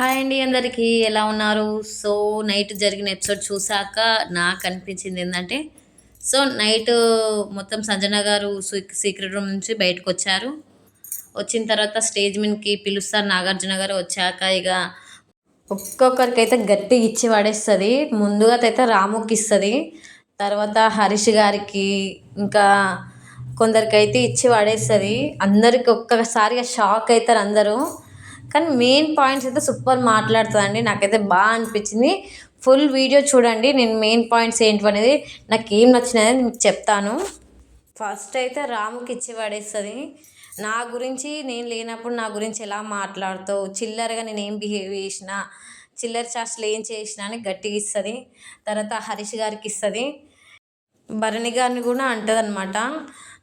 Hi అండి అందరికీ ఎలా ఉన్నారు? సో నైట్ జరిగిన ఎపిసోడ్ చూసాక నాకు అనిపించింది ఏంటంటే సో నైట్ మొత్తం సంజన గారు సీ- సీక్రెట్ రూమ్ నుంచి బయటకు వచ్చారు వచ్చిన తర్వాత స్టేజ్ మీదకి పిలుస్తారు నాగార్జున గారు వచ్చాక ఇక ఒక్కొక్కరికైతే గట్టి ఇచ్చి పడేస్తుంది. ముందుగా అయితే రాముకి ఇస్తుంది. తర్వాత హరీష్ గారికి ఇంకా కొందరికైతే ఇచ్చి పడేస్తుంది. అందరికి ఒక్కసారిగా షాక్ అవుతారు అందరూ. కానీ మెయిన్ పాయింట్స్ అయితే సూపర్ మాట్లాడుతుందండి. నాకైతే బాగా అనిపించింది. ఫుల్ వీడియో చూడండి. నేను మెయిన్ పాయింట్స్ ఏంటి అనేది నాకు ఏం నచ్చినది మీకు చెప్తాను. ఫస్ట్ అయితే రాముకి ఇచ్చి పడేస్తుంది. నా గురించి నేను లేనప్పుడు నా గురించి ఎలా మాట్లాడుతావు? చిల్లరగా నేను ఏం బిహేవ్ చేసిన చిల్లర చాస్ట్లు ఏం చేసినా అని గట్టిగా ఇస్తుంది. తర్వాత హరీష్ గారికి ఇస్తుంది. భరణి గారిని కూడా అంటదనమాట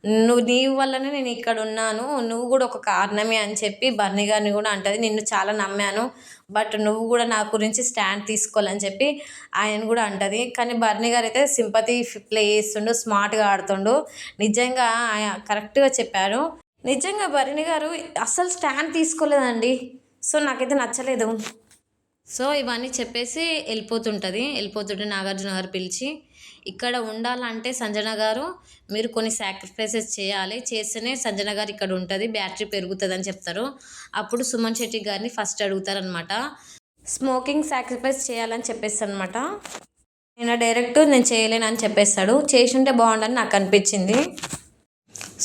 నువ్వు నీ వల్లనే నేను ఇక్కడ ఉన్నాను. నువ్వు కూడా ఒక కారణమే అని చెప్పి బర్నీ గారిని కూడా అంటుంది. నిన్ను చాలా నమ్మాను. బట్ నువ్వు కూడా నా గురించి స్టాండ్ తీసుకోవాలని చెప్పి ఆయన కూడా అంటుంది. కానీ బర్నీ గారు అయితే సింపతి ప్లే చేస్తుండు స్మార్ట్గా ఆడుతుండు. నిజంగా ఆయన కరెక్ట్గా చెప్పారు. నిజంగా భరణి గారు అస్సలు స్టాండ్ తీసుకోలేదండి. సో నాకైతే నచ్చలేదు. సో ఇవన్నీ చెప్పేసి వెళ్ళిపోతుంటుంది. వెళ్ళిపోతుంటే నాగార్జున గారు పిలిచి ఇక్కడ ఉండాలంటే సంజన గారు మీరు కొన్ని సాక్రిఫైసెస్ చేయాలి. చేస్తేనే సంజన గారు ఇక్కడ ఉంటుంది బ్యాటరీ పెరుగుతుంది అని చెప్తారు. అప్పుడు సుమన్ శెట్టి గారిని ఫస్ట్ అడుగుతారనమాట స్మోకింగ్ సాక్రిఫైస్ చేయాలని చెప్పేస్తాను అనమాట నేను డైరెక్ట్ నేను చేయలేను అని చెప్పేస్తాడు. చేసింటే బాగుండని నాకు అనిపించింది.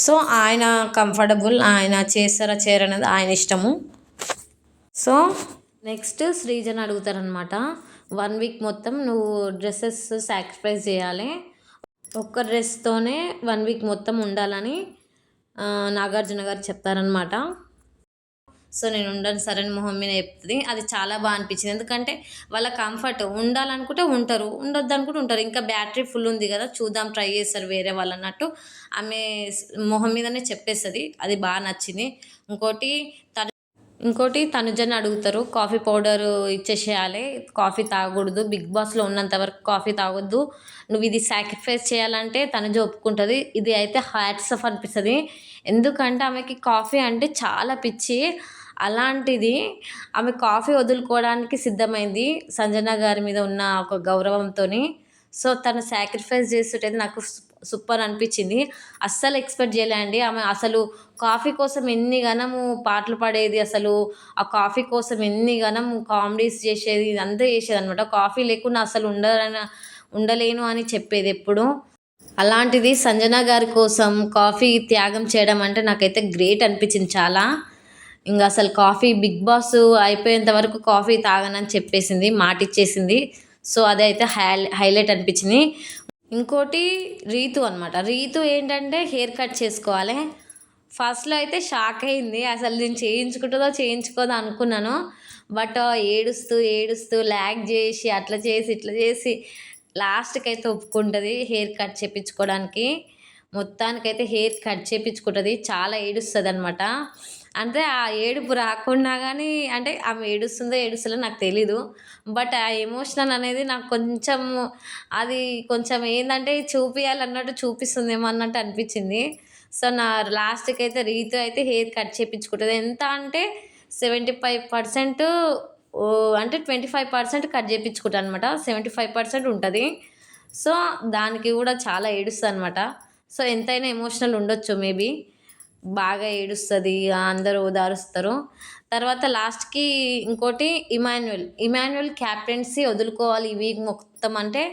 సో ఆయన కంఫర్టబుల్ ఆయన చేస్తారా చేయరనేది ఆయన ఇష్టము. సో నెక్స్ట్ శ్రీజన్ అడుగుతారనమాట వన్ వీక్ మొత్తం నువ్వు డ్రెస్సెస్ సాక్రిఫైస్ చేయాలి. ఒక్క డ్రెస్తోనే వన్ వీక్ మొత్తం ఉండాలని నాగార్జున గారు చెప్తారనమాట సో నేను ఉండను సరైన మొహం మీద చెప్తుంది. అది చాలా బాగా అనిపించింది. ఎందుకంటే వాళ్ళ కంఫర్ట్ ఉండాలనుకుంటే ఉంటారు ఉండొద్దు అనుకుంటే ఉంటారు. ఇంకా బ్యాటరీ ఫుల్ ఉంది కదా చూద్దాం ట్రై చేస్తారు వేరే వాళ్ళు అన్నట్టు. ఆమె మొహం మీదనే చెప్పేస్తుంది. అది బాగా నచ్చింది. ఇంకోటి ఇంకోటి తనుజని అడుగుతారు కాఫీ పౌడర్ ఇచ్చేసేయాలి కాఫీ తాగకూడదు బిగ్ బాస్లో ఉన్నంత వరకు కాఫీ తాగొద్దు నువ్వు ఇది సాక్రిఫైస్ చేయాలంటే తనుజ ఒప్పుకుంటుంది ఇది అయితే హ్యాట్స్ ఆఫ్ అనిపిస్తుంది. ఎందుకంటే ఆమెకి కాఫీ అంటే చాలా పిచ్చి అలాంటిది ఆమె కాఫీ వదులుకోవడానికి సిద్ధమైంది సంజన గారి మీద ఉన్న ఒక గౌరవంతో సో తను సాక్రిఫైస్ చేస్తుంటే నాకు సూపర్ అనిపించింది. అస్సలు ఎక్స్పెక్ట్ చేయలేండి ఆమె అసలు కాఫీ కోసం ఎన్ని గనము పాటలు పాడేది అసలు ఆ కాఫీ కోసం ఎన్ని గనం కామెడీస్ చేసేది ఇదంతా చేసేది అనమాట కాఫీ లేకుండా అసలు ఉండాలని ఉండలేను అని చెప్పేది ఎప్పుడు. అలాంటిది సంజన గారి కోసం కాఫీ త్యాగం చేయడం అంటే నాకైతే గ్రేట్ అనిపించింది చాలా. ఇంకా అసలు కాఫీ బిగ్ బాస్ అయిపోయేంత వరకు కాఫీ తాగనని చెప్పేసింది మాటిచ్చేసింది. సో సో అదైతే హై హైలైట్ అనిపించింది. ఇంకోటి రీతు అనమాట రీతు ఏంటంటే హెయిర్ కట్ చేసుకోవాలి. ఫస్ట్లో అయితే షాక్ అయింది. అసలు నేను చేయించుకుంటుందో చేయించుకోదో అనుకున్నాను. బట్ ఏడుస్తూ ఏడుస్తూ ల్యాగ్ చేసి అట్లా చేసి ఇట్లా చేసి లాస్ట్కి అయితే ఒప్పుకుంటుంది హెయిర్ కట్ చేయించుకోవడానికి మొత్తానికైతే హెయిర్ కట్ చేయించుకుంటుంది చాలా ఏడుస్తుంది అనమాట అంటే ఆ ఏడుపు రాకుండా కానీ అంటే ఆమె ఏడుస్తుందో ఏడుస్తుందో నాకు తెలీదు. బట్ ఆ ఎమోషనల్ అనేది నాకు కొంచెం అది కొంచెం ఏంటంటే చూపించాలన్నట్టు చూపిస్తుందేమో అన్నట్టు అనిపించింది. సో నా లాస్ట్కి అయితే రీతు అయితే హెయిర్ కట్ చేయించుకుంటుంది ఎంత అంటే సెవెంటీ ఫైవ్ పర్సెంట్ అంటే ట్వంటీ ఫైవ్ పర్సెంట్ కట్ చేయించుకుంటాను అనమాట సెవెంటీ ఫైవ్ పర్సెంట్ ఉంటుంది. సో దానికి కూడా చాలా ఏడుస్తుంది అనమాట సో ఎంతైనా ఎమోషనల్ ఉండొచ్చు మేబీ. బాగా ఏడుస్తుంది అందరూ ఓదారుస్తారు తర్వాత లాస్ట్కి ఇంకోటి ఇమాన్యువల్ ఇమాన్యువల్ క్యాప్టెన్సీ వదులుకోవాలి ఈ వీక్ మొత్తం అంటే.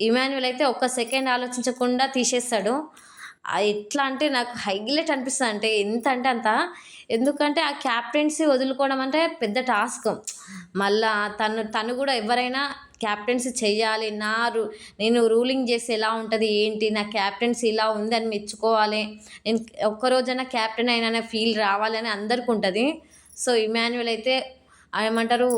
ఇమాన్యువల్ అయితే ఒక్క సెకండ్ ఆలోచించకుండా తీసేస్తాడు. ఎట్లా అంటే నాకు హైలైట్ అనిపిస్తుంది అంటే ఎంత అంటే అంత. ఎందుకంటే ఆ క్యాప్టెన్సీ వదులుకోవడం అంటే పెద్ద టాస్క్ మళ్ళా తను తను కూడా ఎవరైనా క్యాప్టెన్సీ చేయాలి నా రూ నేను రూలింగ్ చేసి ఎలా ఉంటుంది ఏంటి నా క్యాప్టెన్సీ ఇలా ఉంది అని మెచ్చుకోవాలి. నేను ఒక్కరోజైనా క్యాప్టెన్ అయినా ఫీల్ రావాలి అని అందరికి ఉంటుంది సో ఇమాన్యువల్ అయితే ఏమంటారు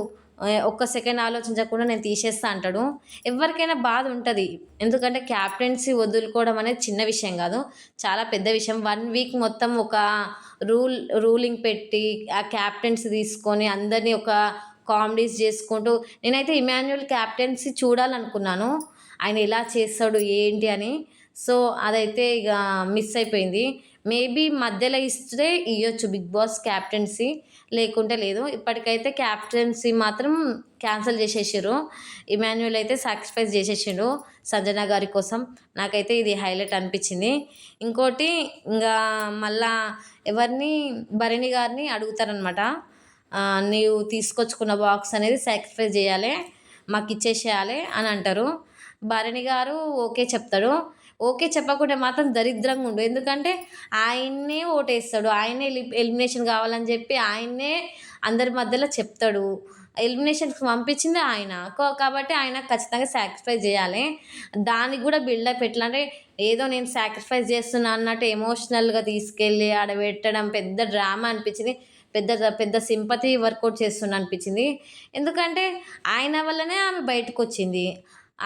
ఒక్క సెకండ్ ఆలోచించకుండా నేను తీసేస్తా అంటాడు. ఎవరికైనా బాధ ఉంటుంది. ఎందుకంటే క్యాప్టెన్సీ వదులుకోవడం అనేది చిన్న విషయం కాదు. చాలా పెద్ద విషయం. వన్ వీక్ మొత్తం ఒక రూల్ రూలింగ్ పెట్టి ఆ క్యాప్టెన్సీ తీసుకొని అందరినీ ఒక కామెడీస్ చేసుకుంటూ నేనైతే ఇమాన్యువల్ క్యాప్టెన్సీ చూడాలనుకున్నాను. ఆయన ఎలా చేస్తాడు ఏంటి అని. సో అదైతే ఇక మిస్ అయిపోయింది. మేబీ మధ్యలో ఇస్తే ఇవ్వచ్చు బిగ్ బాస్ క్యాప్టెన్సీ లేకుంటే లేదు. ఇప్పటికైతే క్యాప్టెన్సీ మాత్రం క్యాన్సిల్ చేసేసారు ఇమాన్యుల్ అయితే సాక్రిఫైస్ చేసేసిండు సంజన గారి కోసం. నాకైతే ఇది హైలైట్ అనిపించింది. ఇంకోటి ఇంకా మళ్ళా ఎవరిని భరణి గారిని అడుగుతారనమాట నీవు తీసుకొచ్చుకున్న బాక్స్ అనేది సాక్రిఫైస్ చేయాలి మాకు ఇచ్చేసేయాలి అని అంటారు. భరణి గారు ఓకే చెప్తాడు. ఓకే చెప్పకుండా మాత్రం దరిద్రంగా ఉండు. ఎందుకంటే ఆయన్నే ఓటేస్తాడు. ఆయనే ఎలిమినేషన్ కావాలని చెప్పి ఆయన్నే అందరి మధ్యలో చెప్తాడు. ఎలిమినేషన్కి పంపించింది ఆయన. కాబట్టి ఆయన ఖచ్చితంగా సాక్రిఫైస్ చేయాలి. దానికి కూడా బిల్డప్ ఎట్లా అంటే ఏదో నేను సాక్రిఫైస్ చేస్తున్నా అన్నట్టు ఎమోషనల్గా తీసుకెళ్ళి ఆడ పెట్టడం పెద్ద డ్రామా అనిపించింది. పెద్ద పెద్ద సింపతి వర్కౌట్ చేస్తున్నా అనిపించింది. ఎందుకంటే ఆయన వల్లనే ఆమె బయటకు వచ్చింది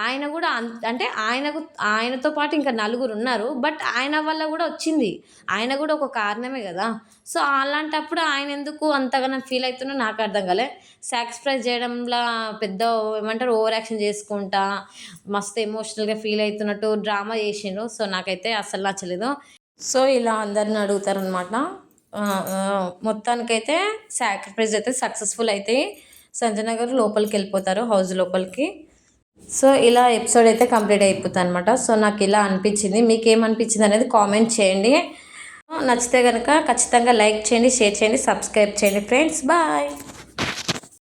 ఆయన కూడా అంటే ఆయనకు ఆయనతో పాటు ఇంకా నలుగురు ఉన్నారు. బట్ ఆయన వల్ల కూడా వచ్చింది. ఆయన కూడా ఒక కారణమే కదా. సో అలాంటప్పుడు ఆయన ఎందుకు అంతగానో ఫీల్ అవుతున్నా నాకు అర్థం కాలే. సాక్రిఫైస్ చేయడంలో పెద్ద ఏమంటారు ఓవర్ యాక్షన్ చేసుకుంటా మస్తు ఎమోషనల్గా ఫీల్ అవుతున్నట్టు డ్రామా చేసిండు. సో నాకైతే అస్సలు నచ్చలేదు. సో ఇలా అందరిని అడుగుతారనమాట మొత్తానికైతే సాక్రిఫైస్ అయితే సక్సెస్ఫుల్ అయితే సంజన గారు లోపలికి వెళ్ళిపోతారు హౌస్ లోపలికి. సో ఇలా ఎపిసోడ్ అయితే కంప్లీట్ అయిపోతుంది అనమాట సో నాకు ఇలా అనిపించింది. మీకు ఏమనిపించింది అనేది కామెంట్ చేయండి. నచ్చితే కనుక ఖచ్చితంగా లైక్ చేయండి షేర్ చేయండి సబ్స్క్రైబ్ చేయండి ఫ్రెండ్స్ బాయ్